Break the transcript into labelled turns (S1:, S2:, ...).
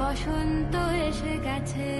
S1: বসন্ত এসে গেছে।